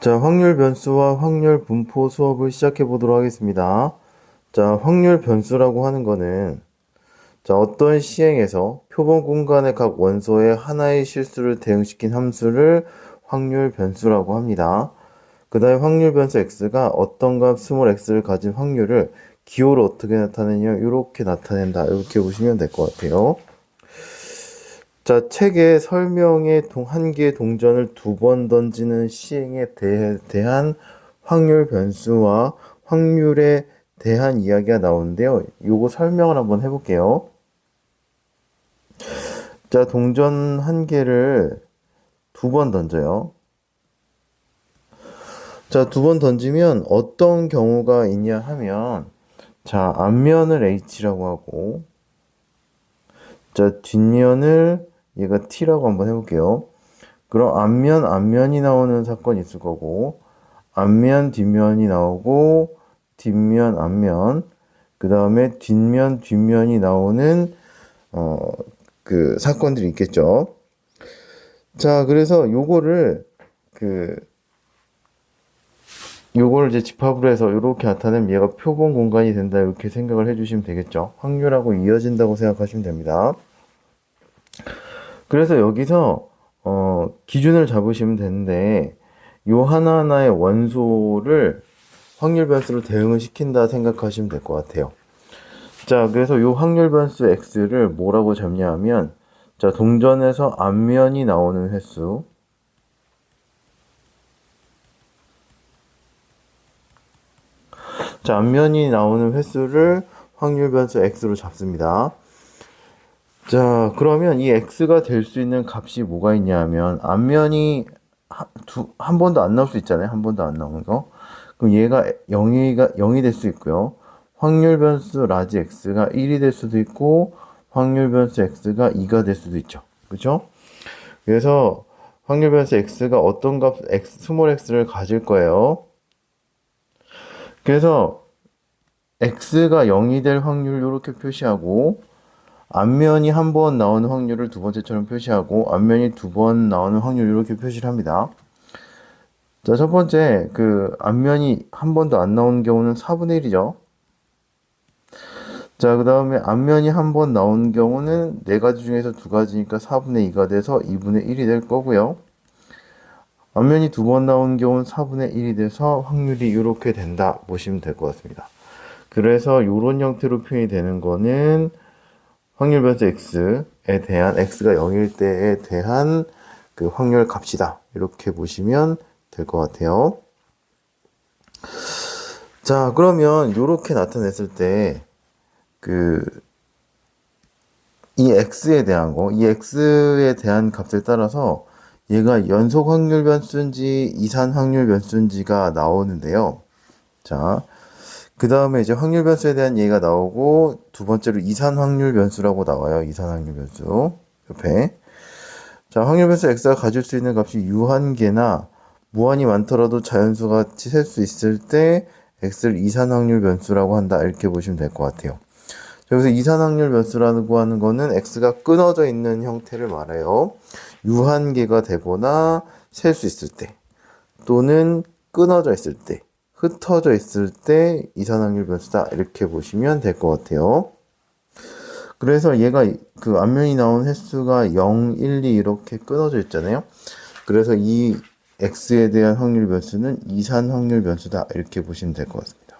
자, 확률 변수와 확률 분포 수업을 시작해 보도록 하겠습니다. 자, 확률 변수라고 하는 거는 자, 어떤 시행에서 표본 공간의 각 원소의 하나의 실수를 대응시킨 함수를 확률 변수라고 합니다. 그 다음에 확률 변수 x가 어떤 값 스몰 x를 가진 확률을 기호로 어떻게 나타내냐 이렇게 나타낸다 이렇게 보시면 될 것 같아요. 자, 책의 설명에 동, 한 개의 동전을 두 번 던지는 시행에 대, 대한 확률 변수와 확률에 대한 이야기가 나오는데요. 요거 설명을 한번 해볼게요. 자, 동전 한 개를 두 번 던져요. 자, 두 번 던지면 어떤 경우가 있냐 하면, 자, 앞면을 H라고 하고, 자, 뒷면을 얘가 T라고 한번 해볼게요. 그럼 앞면, 앞면이 나오는 사건이 있을 거고, 앞면, 뒷면이 나오고, 뒷면, 앞면, 그 다음에 뒷면, 뒷면이 나오는, 어, 그 사건들이 있겠죠. 자, 그래서 요거를, 그, 요거를 이제 집합으로 해서 이렇게 나타내면 얘가 표본 공간이 된다 이렇게 생각을 해주시면 되겠죠. 확률하고 이어진다고 생각하시면 됩니다. 그래서 여기서 어, 기준을 잡으시면 되는데 요 하나하나의 원소를 확률 변수로 대응을 시킨다 생각하시면 될 것 같아요. 자, 그래서 요 확률 변수 x를 뭐라고 잡냐 하면 자, 동전에서 앞면이 나오는 횟수 자, 앞면이 나오는 횟수를 확률 변수 x로 잡습니다. 자, 그러면 이 x가 될 수 있는 값이 뭐가 있냐 하면 앞면이 한, 두, 한 번도 안 나올 수 있잖아요. 한 번도 안 나오는 거. 그럼 얘가 0이가 0이 될 수 있고요. 확률 변수 라지 x가 1이 될 수도 있고 확률 변수 x가 2가 될 수도 있죠. 그렇죠? 그래서 확률 변수 x가 어떤 값 x 스몰 x를 가질 거예요. 그래서 x가 0이 될 확률 이렇게 표시하고 앞면이 한 번 나오는 확률을 두 번째처럼 표시하고 앞면이 두 번 나오는 확률 이렇게 표시를 합니다. 자, 첫 번째 그 앞면이 한 번도 안 나오는 경우는 4분의 1이죠. 자, 그 다음에 앞면이 한 번 나오는 경우는 네 가지 중에서 두 가지니까 4분의 2가 돼서 2분의 1이 될 거고요. 앞면이 두 번 나오는 경우는 4분의 1이 돼서 확률이 이렇게 된다 보시면 될 것 같습니다. 그래서 이런 형태로 표현이 되는 거는 확률 변수 x에 대한 x가 0일 때에 대한 그 확률 값이다. 이렇게 보시면 될 것 같아요. 자, 그러면 이렇게 나타냈을 때 그 이 x에 대한 거, 이 x에 대한 값에 따라서 얘가 연속 확률 변수인지 이산 확률 변수인지가 나오는데요. 자, 그 다음에 이제 확률 변수에 대한 얘기가 나오고 두 번째로 이산 확률 변수라고 나와요. 이산 확률 변수 옆에. 자, 확률 변수 x가 가질 수 있는 값이 유한계나 무한이 많더라도 자연수 같이 셀 수 있을 때 x를 이산 확률 변수라고 한다. 이렇게 보시면 될 것 같아요. 여기서 이산 확률 변수라고 하는 거는 x가 끊어져 있는 형태를 말해요. 유한계가 되거나 셀 수 있을 때 또는 끊어져 있을 때 흩어져 있을 때 이산확률 변수다 이렇게 보시면 될 것 같아요. 그래서 얘가 그 앞면이 나온 횟수가 0, 1, 2 이렇게 끊어져 있잖아요. 그래서 이 x에 대한 확률 변수는 이산 확률 변수다 이렇게 보시면 될 것 같습니다.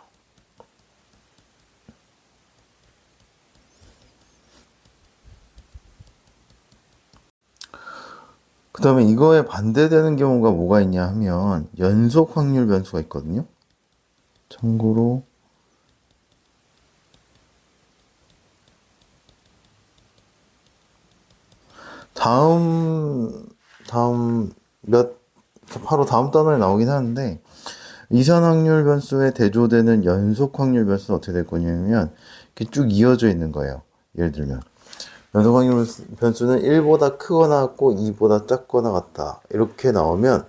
그 다음에 이거에 반대되는 경우가 뭐가 있냐 하면 연속 확률 변수가 있거든요. 참고로 다음 다음 몇 바로 다음 단원에 나오긴 하는데 이산 확률 변수에 대조되는 연속 확률 변수는 어떻게 될 거냐면 이렇게 쭉 이어져 있는 거예요. 예를 들면 연속 확률 변수는 1보다 크거나 같고 2보다 작거나 같다. 이렇게 나오면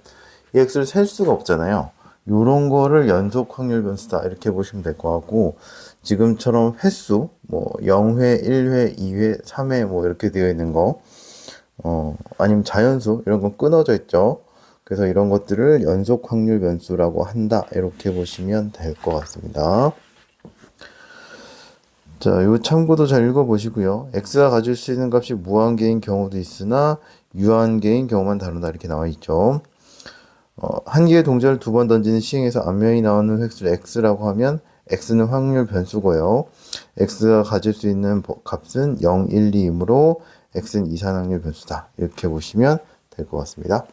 이 x를 셀 수가 없잖아요. 요런 거를 연속 확률 변수다. 이렇게 보시면 될 것 같고 지금처럼 횟수 뭐 0회, 1회, 2회, 3회 뭐 이렇게 되어 있는 거 어, 아니면 자연수 이런 건 끊어져 있죠. 그래서 이런 것들을 연속 확률 변수라고 한다. 이렇게 보시면 될 것 같습니다. 자, 요 참고도 잘 읽어보시고요. x가 가질 수 있는 값이 무한계인 경우도 있으나 유한계인 경우만 다룬다 이렇게 나와 있죠. 어, 한 개의 동전을 두 번 던지는 시행에서 앞면이 나오는 획수를 x라고 하면 x는 확률 변수고요. x가 가질 수 있는 값은 0, 1, 2이므로 x는 이산 확률 변수다. 이렇게 보시면 될 것 같습니다.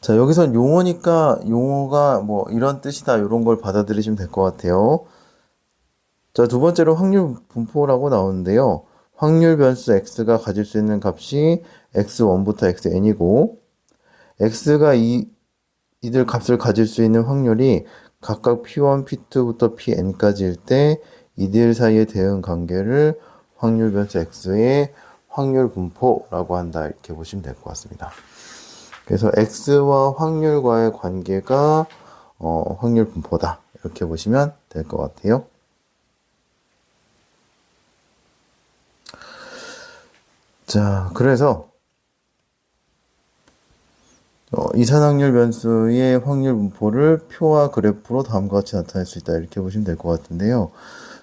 자, 여기선 용어니까 용어가 뭐 이런 뜻이다. 이런 걸 받아들이시면 될 것 같아요. 자, 두 번째로 확률 분포라고 나오는데요. 확률 변수 x가 가질 수 있는 값이 x1부터 xn이고 x가 이 이들 값을 가질 수 있는 확률이 각각 p1, p2부터 pn까지일 때 이들 사이의 대응 관계를 확률 변수 x의 확률 분포라고 한다 이렇게 보시면 될 것 같습니다. 그래서 x와 확률과의 관계가 어, 확률 분포다 이렇게 보시면 될 것 같아요. 자, 그래서 어, 이산확률 변수의 확률 분포를 표와 그래프로 다음과 같이 나타낼 수 있다 이렇게 보시면 될 것 같은데요.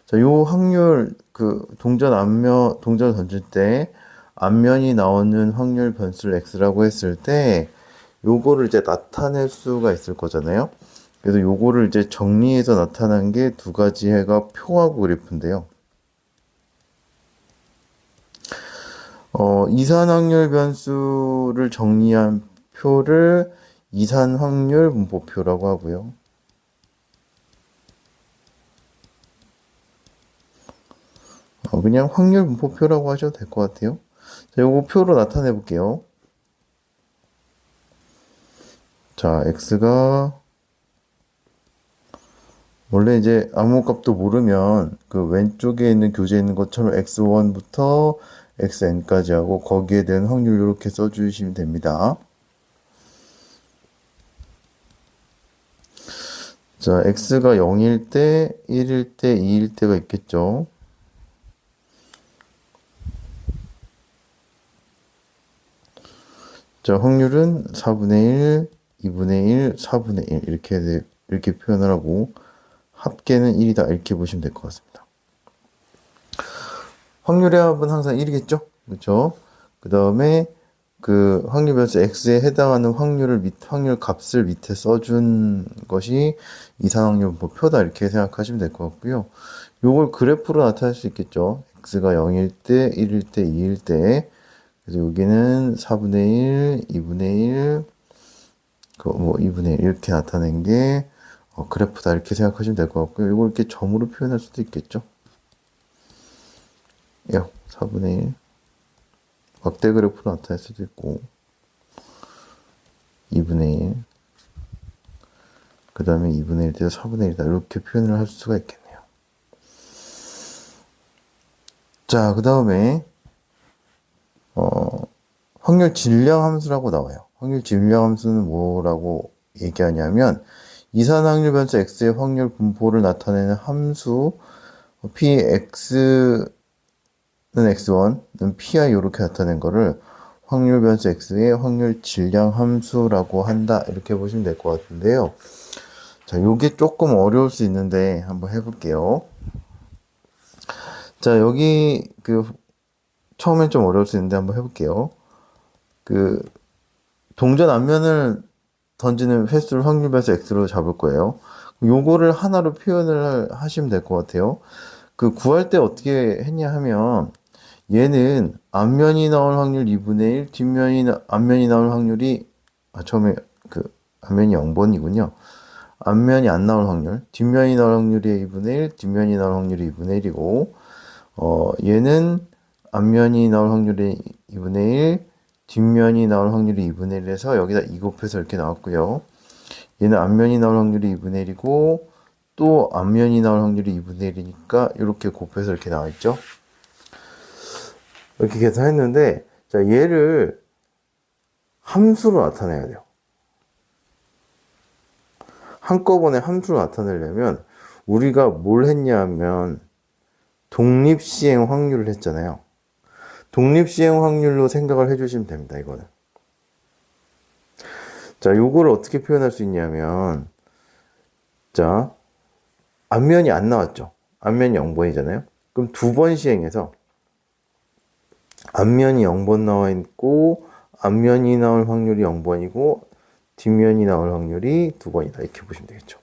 자, 요 확률 그 동전 앞면 동전 던질 때 앞면이 나오는 확률 변수를 x라고 했을 때 요거를 이제 나타낼 수가 있을 거잖아요. 그래서 요거를 이제 정리해서 나타난 게 두 가지 해가 표하고 그래프인데요. 어, 이산 확률 변수를 정리한 표를 이산 확률 분포표라고 하고요. 어, 그냥 확률 분포표라고 하셔도 될 것 같아요. 자, 요거 표로 나타내 볼게요. 자, x가 원래 이제 아무 값도 모르면 그 왼쪽에 있는 교재에 있는 것처럼 x1부터 xn까지 하고 거기에 대한 확률 이렇게 써주시면 됩니다. 자, x가 0일 때, 1일 때, 2일 때가 있겠죠. 자, 확률은 4분의 1, 2분의 1, 4분의 1 이렇게 이렇게 표현을 하고 합계는 1이다 이렇게 보시면 될 것 같습니다. 확률의 합은 항상 1이겠죠? 그렇죠? 그 다음에 그 확률 변수 x에 해당하는 확률을 밑 확률 값을 밑에 써준 것이 이산확률 표다 이렇게 생각하시면 될 것 같고요. 요걸 그래프로 나타낼 수 있겠죠. x가 0일 때, 1일 때, 2일 때. 그래서 여기는 4분의 1, 2분의 1, 그뭐 2분의 1 이렇게 나타낸 게 어, 그래프다 이렇게 생각하시면 될 것 같고요. 이걸 이렇게 점으로 표현할 수도 있겠죠. 4분의 1 막대 그래프로 나타낼 수도 있고 2분의 1 그 다음에 2분의 1에서 4분의 1이다. 이렇게 표현을 할 수가 있겠네요. 자 그 다음에 어, 확률 질량 함수라고 나와요. 확률 질량 함수는 뭐라고 얘기하냐면 이산 확률 변수 x의 확률 분포를 나타내는 함수 px 는 x1는 pi 이렇게 나타낸 거를 확률 변수 x의 확률 질량 함수라고 한다 이렇게 보시면 될 것 같은데요. 자, 요게 조금 어려울 수 있는데 한번 해볼게요. 자, 여기 그 처음엔 좀 어려울 수 있는데 한번 해볼게요. 그 동전 앞면을 던지는 횟수를 확률 변수 x로 잡을 거예요. 요거를 하나로 표현을 하시면 될 것 같아요. 그 구할 때 어떻게 했냐 하면 얘는 앞면이 나올 확률 2분의 1, 뒷면이 나, 앞면이 나올 확률이 아 처음에 그 앞면이 0번이군요. 앞면이 안 나올 확률, 뒷면이 나올 확률이 2분의 1, 뒷면이 나올 확률이 2분의 1이고 어 얘는 앞면이 나올 확률이 2분의 1, 뒷면이 나올 확률이 2분의 1에서 여기다 2 곱해서 이렇게 나왔고요. 얘는 앞면이 나올 확률이 2분의 1이고 또 앞면이 나올 확률이 2분의 1이니까 이렇게 곱해서 이렇게 나와 있죠. 이렇게 계산했는데, 자, 얘를 함수로 나타내야 돼요. 한꺼번에 함수로 나타내려면 우리가 뭘 했냐면 독립시행 확률을 했잖아요. 독립시행 확률로 생각을 해주시면 됩니다, 이거는. 자, 요거를 어떻게 표현할 수 있냐면, 자, 앞면이 안 나왔죠. 앞면이 0번이잖아요. 그럼 두 번 시행해서, 앞면이 0번 나와 있고, 앞면이 나올 확률이 0번이고, 뒷면이 나올 확률이 두 번이다. 이렇게 보시면 되겠죠.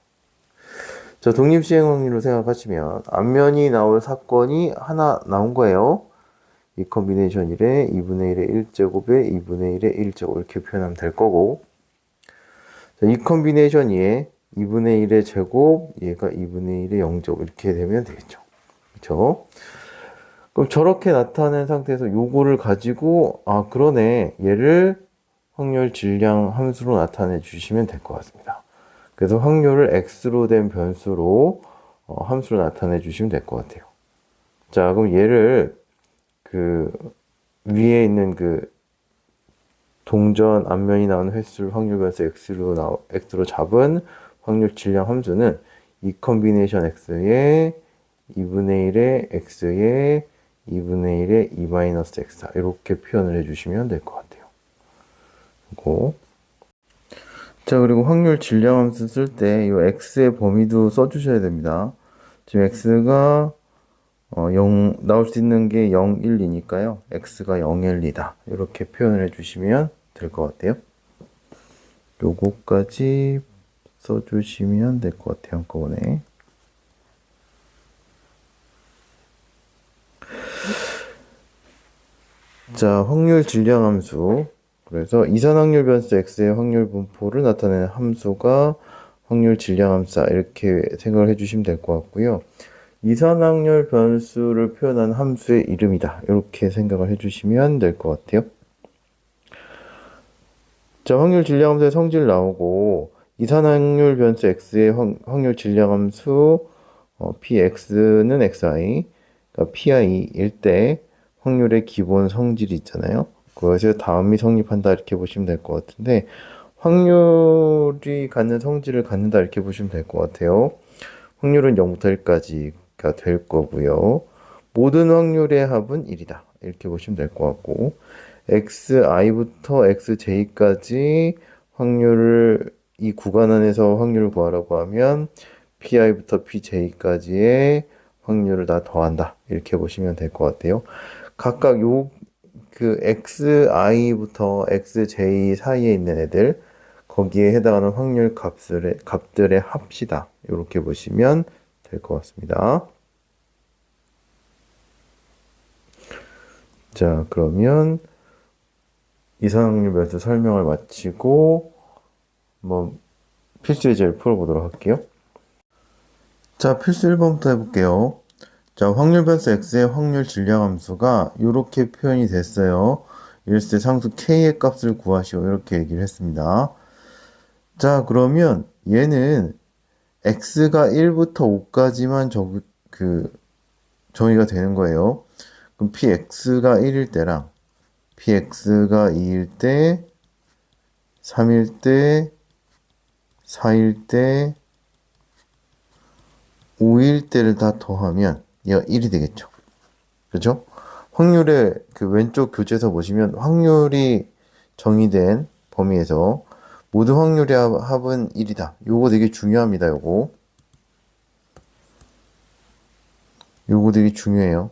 자, 독립시행 확률로 생각하시면, 앞면이 나올 사건이 하나 나온 거예요. 이 컨비네이션 1에 2분의 1의 1제곱에 2분의 1의 1제곱 이렇게 표현하면 될 거고 자, 이 컨비네이션 2에 2분의 1의 제곱 얘가 2분의 1의 0제곱 이렇게 되면 되겠죠 그렇죠 그럼 저렇게 나타낸 상태에서 요거를 가지고 아 그러네. 얘를 확률 질량 함수로 나타내 주시면 될 것 같습니다. 그래서 확률을 x로 된 변수로 어, 함수로 나타내 주시면 될 것 같아요. 자 그럼 얘를 그 위에 있는 그 동전 앞면이 나오는 횟수를 확률 변수 x로 나 x로 잡은 확률 질량 함수는 이 컨비네이션 x의 2분의 1의 x의 2분의 1의 2 마이너스 x 이렇게 표현을 해주시면 될 것 같아요. 그리고 자 그리고 확률 질량 함수 쓸 때 이 x의 범위도 써주셔야 됩니다. 지금 x가 어, 0, 나올 수 있는 게 0, 1, 2니까요. x가 0, 1, 2다. 이렇게 표현을 해주시면 될 것 같아요. 요거까지 써주시면 될 것 같아요. 한꺼번에. 자, 확률 질량 함수. 그래서 이산 확률 변수 x의 확률 분포를 나타내는 함수가 확률 질량 함수다. 이렇게 생각을 해 주시면 될 것 같고요. 이산 확률 변수를 표현한 함수의 이름이다. 이렇게 생각을 해 주시면 될 것 같아요. 자, 확률 질량 함수의 성질 나오고 이산 확률 변수 x의 확 률 질량 함수 어, px는 xi, 그러니까 pi일 때 확률의 기본 성질이 있잖아요. 그것을 다음이 성립한다 이렇게 보시면 될 것 같은데 확률이 갖는 성질을 갖는다 이렇게 보시면 될 것 같아요. 확률은 0부터 1까지 될 거고요. 모든 확률의 합은 1이다. 이렇게 보시면 될 것 같고 xi부터 xj까지 확률을 이 구간 안에서 확률을 구하라고 하면 pi부터 pj까지의 확률을 다 더한다. 이렇게 보시면 될 것 같아요. 각각 요 그 xi부터 xj 사이에 있는 애들 거기에 해당하는 확률 값을 값들의 합시다. 이렇게 보시면 될 것 같습니다. 자, 그러면 이상률 변수 설명을 마치고 한번 필수 예제를 풀어보도록 할게요. 자, 필수 1번부터 해볼게요. 자, 확률 변수 x의 확률 질량 함수가 이렇게 표현이 됐어요. 이럴 때 상수 k의 값을 구하시오. 이렇게 얘기를 했습니다. 자, 그러면 얘는 x가 1부터 5까지만 적, 그, 정의가 되는 거예요. 그럼 px가 1일 때랑 px가 2일 때, 3일 때, 4일 때, 5일 때를 다 더하면 1이 되겠죠. 그죠? 확률의 그 왼쪽 교재에서 보시면 확률이 정의된 범위에서 모든 확률의 합은 1이다. 요거 되게 중요합니다. 요거. 요거 되게 중요해요.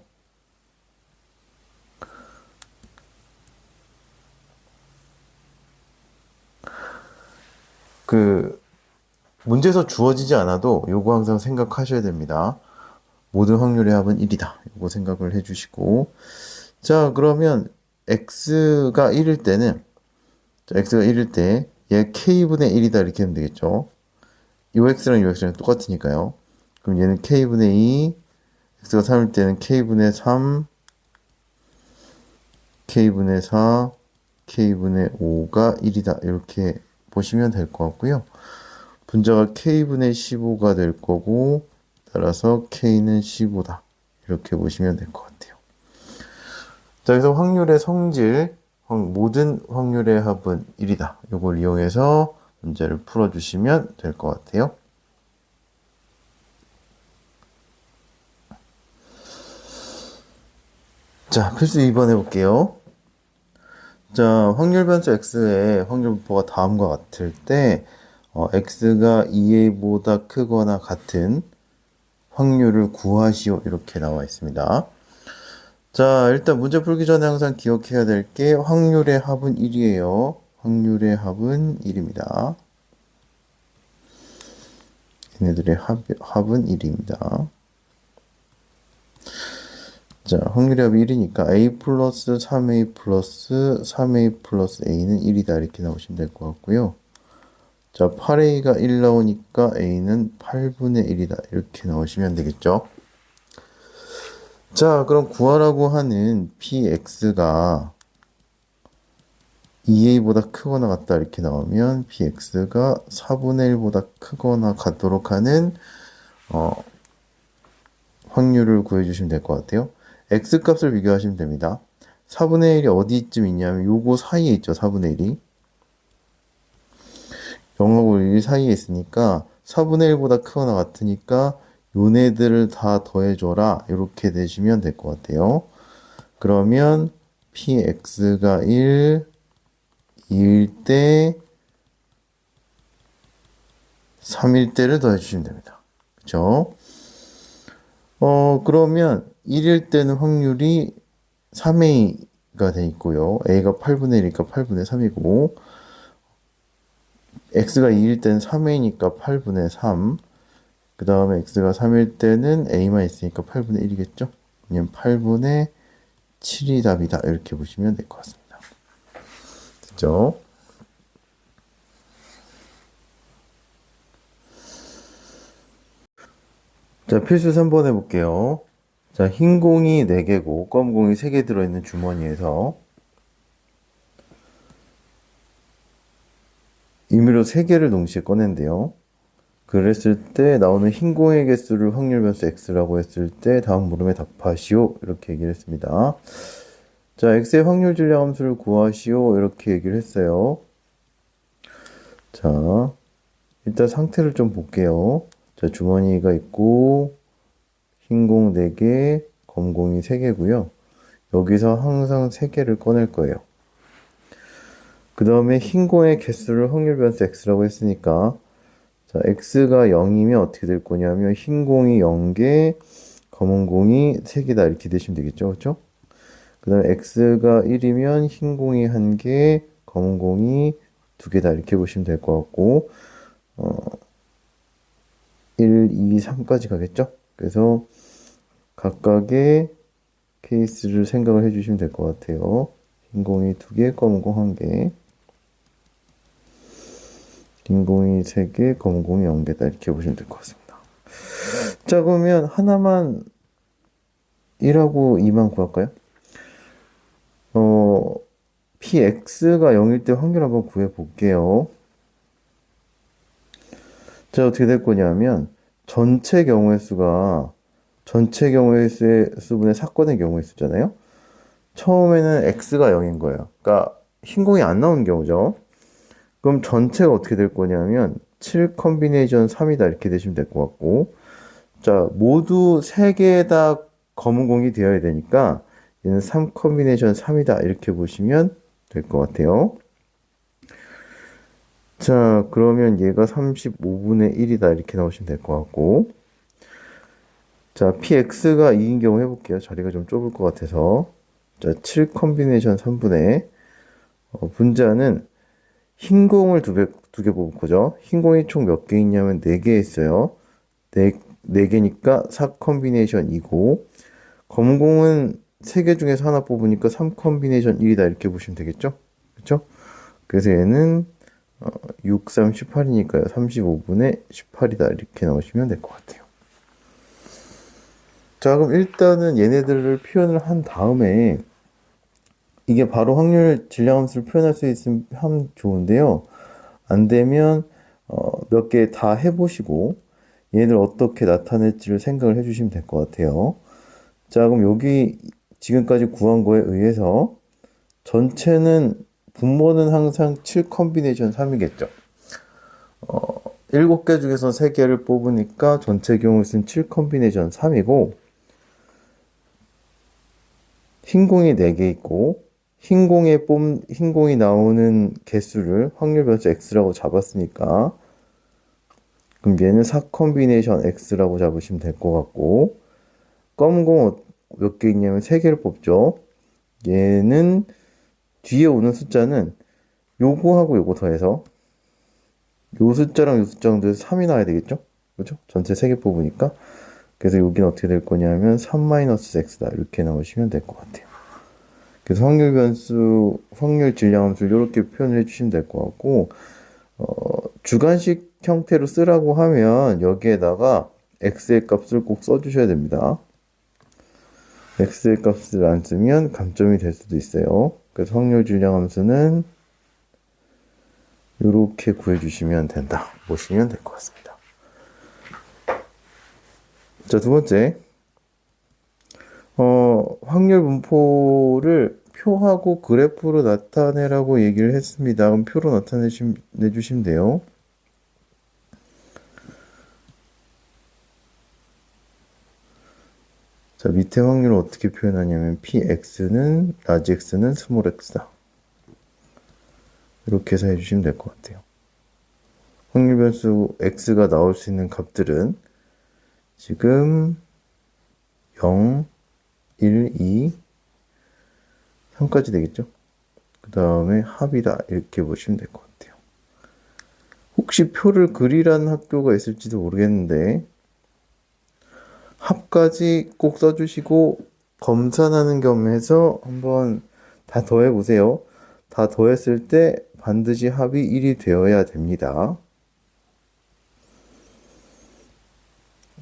그 문제에서 주어지지 않아도 요거 항상 생각하셔야 됩니다. 모든 확률의 합은 1이다. 요거 생각을 해주시고 자 그러면 x가 1일 때는 자, x가 1일 때 얘 k분의 1이다 이렇게 하면 되겠죠. 요 x랑 요 x랑 똑같으니까요. 그럼 얘는 k분의 2 x가 3일 때는 k분의 3 k분의 4 k분의 5가 1이다 이렇게 보시면 될 것 같고요. 분자가 k분의 15가 될 거고 따라서 k는 15다. 이렇게 보시면 될 것 같아요. 자, 그래서 확률의 성질, 모든 확률의 합은 1이다. 이걸 이용해서 문제를 풀어주시면 될 것 같아요. 자, 필수 2번 해볼게요. 자, 확률 변수 x의 확률 분포가 다음과 같을 때 어, x가 2a보다 크거나 같은 확률을 구하시오 이렇게 나와 있습니다. 자, 일단 문제 풀기 전에 항상 기억해야 될 게 확률의 합은 1이에요. 확률의 합은 1입니다. 얘네들의 합, 합은 1입니다. 자, 확률의 합이 1이니까 a 플러스 3a 플러스 3a 플러스 a는 1이다 이렇게 나오시면 될 것 같고요. 자, 8a가 1 나오니까 a는 8분의 1이다 이렇게 나오시면 되겠죠. 자, 그럼 구하라고 하는 px가 2a보다 크거나 같다 이렇게 나오면 px가 4분의 1보다 크거나 같도록 하는 어, 확률을 구해주시면 될 것 같아요. x 값을 비교하시면 됩니다. 4분의 1이 어디쯤 있냐면 요거 사이에 있죠. 4분의 1이. 0하고 1 사이에 있으니까 4분의 1보다 크거나 같으니까 요네들을 다 더해줘라 이렇게 되시면 될 것 같아요. 그러면 px가 1, 2일 때 3일 때를 더해주시면 됩니다. 그쵸? 어, 그러면 1일 때는 확률이 3a가 돼 있고요. a가 8분의 1이니까 8분의 3이고, x가 2일 때는 3a니까 8분의 3. 그 다음에 x가 3일 때는 a만 있으니까 8분의 1이겠죠? 그냥 8분의 7이 답이다. 이렇게 보시면 될 것 같습니다. 됐죠? 자, 필수 3번 해볼게요. 자, 흰 공이 4개고, 검은 공이 3개 들어있는 주머니에서 임의로 3개를 동시에 꺼낸대요. 그랬을 때 나오는 흰 공의 개수를 확률 변수 x라고 했을 때 다음 물음에 답하시오. 이렇게 얘기를 했습니다. 자, x의 확률 질량 함수를 구하시오. 이렇게 얘기를 했어요. 자, 일단 상태를 좀 볼게요. 자, 주머니가 있고, 흰 공 4개, 검 공이 3개고요. 여기서 항상 3개를 꺼낼 거예요. 그 다음에 흰 공의 개수를 확률 변수 x라고 했으니까 자, x가 0이면 어떻게 될 거냐면 흰 공이 0개, 검은 공이 3개다 이렇게 되시면 되겠죠. 그렇죠? 그 다음에 x가 1이면 흰 공이 1개, 검은 공이 2개다 이렇게 보시면 될 것 같고 어, 1, 2, 3까지 가겠죠? 그래서 각각의 케이스를 생각을 해주시면 될 것 같아요. 흰 공이 2개, 검은 공 1개. 흰 공이 3개, 검은 공이 0개다. 이렇게 보시면 될 것 같습니다. 자, 그러면 하나만 1하고 2만 구할까요? 어, px가 0일 때 확률 한번 구해 볼게요. 자, 어떻게 될 거냐면, 전체 경우의 수가, 전체 경우의 수의 수분의 사건의 경우의 수잖아요? 처음에는 x가 0인 거예요. 그러니까, 흰 공이 안 나오는 경우죠. 그럼 전체가 어떻게 될 거냐면, 7 컨비네이션 3이다. 이렇게 되시면 될 것 같고, 자, 모두 3개 다 검은 공이 되어야 되니까, 얘는 3 컨비네이션 3이다. 이렇게 보시면 될 것 같아요. 자, 그러면 얘가 35분의 1이다. 이렇게 나오시면 될 것 같고. 자, px가 2인 경우 해볼게요. 자리가 좀 좁을 것 같아서. 자, 7 컨비네이션 3분의 어, 분자는 흰 공을 두 개, 두개 뽑을 거죠. 흰 공이 총 몇 개 있냐면 4개 있어요. 4, 4개니까 4 컨비네이션이고, 검은 공은 3개 중에서 하나 뽑으니까 3 컨비네이션 1이다. 이렇게 보시면 되겠죠? 그쵸? 그래서 얘는 어, 6, 3, 18이니까요. 35분의 18이다. 이렇게 나오시면 될 것 같아요. 자, 그럼 일단은 얘네들을 표현을 한 다음에 이게 바로 확률 질량함수를 표현할 수 있으면 좋은데요. 안 되면 어, 몇 개 다 해보시고 얘들 어떻게 나타낼지를 생각을 해주시면 될 것 같아요. 자, 그럼 여기 지금까지 구한 거에 의해서 전체는 분모는 항상 7 컨비네이션 3이겠죠. 어, 7개 중에서 3개를 뽑으니까 전체 경우 수는 7 컨비네이션 3이고 흰 공이 4개 있고 흰 공에 뽐, 흰 공이 나오는 개수를 확률 변수 x라고 잡았으니까 그럼 얘는 4 컨비네이션 x라고 잡으시면 될 것 같고 검은 공몇 개 있냐면 3개를 뽑죠. 얘는 뒤에 오는 숫자는 요거하고 요거 더해서 요 숫자랑 요 숫자랑 더해서 3이 나와야 되겠죠? 그죠? 전체 3개 뽑으니까 그래서 여기는 어떻게 될 거냐면 3-x다 이렇게 나오시면 될 것 같아요. 그래서 확률 변수, 확률 질량함수를 이렇게 표현을 해주시면 될 것 같고 어, 주관식 형태로 쓰라고 하면 여기에다가 x의 값을 꼭 써주셔야 됩니다. x의 값을 안 쓰면 감점이 될 수도 있어요. 그래서 확률 질량함수는 이렇게 구해주시면 된다. 보시면 될 것 같습니다. 자, 두 번째. 어, 확률 분포를 표하고 그래프로 나타내라고 얘기를 했습니다. 그럼 표로 나타내주시면 돼요. 자, 밑에 확률을 어떻게 표현하냐면 px는 large x는 small x다. 이렇게 해서 해주시면 될 것 같아요. 확률 변수 x가 나올 수 있는 값들은 지금 0, 1, 2, 3까지 되겠죠? 그 다음에 합이다 이렇게 보시면 될 것 같아요. 혹시 표를 그리라는 학교가 있을지도 모르겠는데 합까지 꼭 써주시고 검산하는 겸해서 한번 다 더해 보세요. 다 더했을 때 반드시 합이 1이 되어야 됩니다.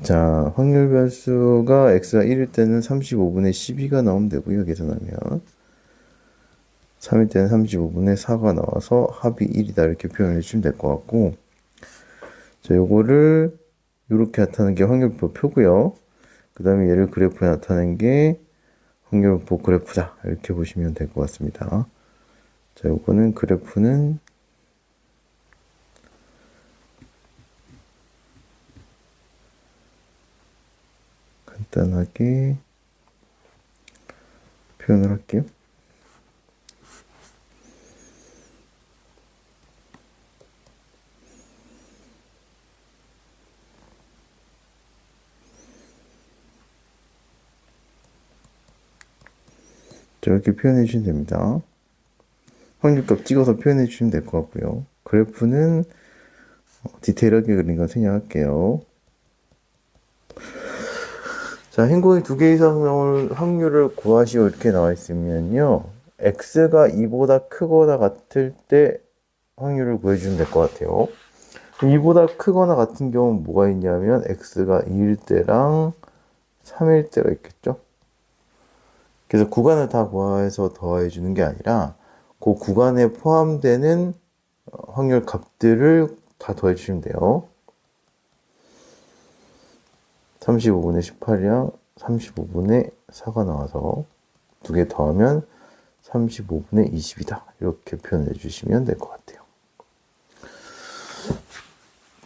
자, 확률 변수가 x가 1일 때는 35분의 12가 나오면 되고요. 계산하면. 3일 때는 35분의 4가 나와서 합이 1이다. 이렇게 표현해 주시면 될 것 같고. 자, 요거를 이렇게 나타내는 게 확률표 표고요. 그 다음에 얘를 그래프에 나타낸 게 확률표 그래프다. 이렇게 보시면 될 것 같습니다. 자, 요거는 그래프는 간단하게 표현을 할게요. 이렇게 표현해 주시면 됩니다. 확률값 찍어서 표현해 주시면 될 것 같고요. 그래프는 어, 디테일하게 그린 거 생략할게요. 자, 행공이 두 개 이상 나올 확률을 구하시오 이렇게 나와 있으면요. x가 2보다 크거나 같을 때 확률을 구해주면 될 것 같아요. 2보다 크거나 같은 경우는 뭐가 있냐면 x가 2일 때랑 3일 때가 있겠죠. 그래서 구간을 다 구해서 더해 주는 게 아니라 그 구간에 포함되는 어, 확률 값들을 다 더해 주시면 돼요. 35분의 18이랑 35분의 4가 나와서 두 개 더하면 35분의 20이다. 이렇게 표현해 주시면 될 것 같아요.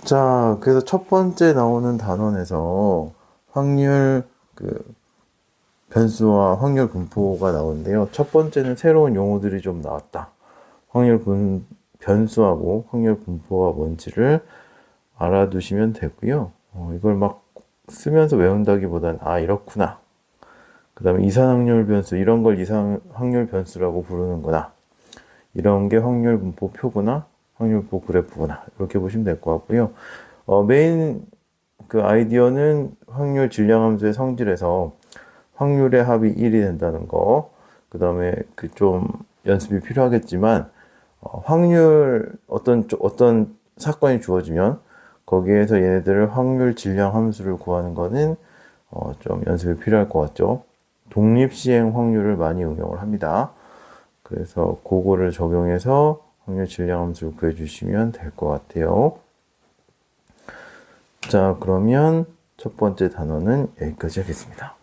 자, 그래서 첫 번째 나오는 단원에서 확률 그 변수와 확률 분포가 나오는데요. 첫 번째는 새로운 용어들이 좀 나왔다. 확률 분, 변수하고 확률 분포가 뭔지를 알아두시면 되고요. 어, 이걸 막 쓰면서 외운다기보다는 아 이렇구나. 그 다음에 이산 확률 변수 이런 걸 이산 확률 변수라고 부르는구나. 이런 게 확률 분포 표구나 확률 분포 그래프구나 이렇게 보시면 될 것 같고요. 어, 메인 그 아이디어는 확률 질량함수의 성질에서 확률의 합이 1이 된다는 거. 그 다음에 그 좀 연습이 필요하겠지만 어, 확률 어떤 어떤 사건이 주어지면 거기에서 얘네들을 확률 질량 함수를 구하는 거는 어, 좀 연습이 필요할 것 같죠. 독립 시행 확률을 많이 응용을 합니다. 그래서 그거를 적용해서 확률 질량 함수를 구해 주시면 될 것 같아요. 자, 그러면 첫 번째 단어는 여기까지 하겠습니다.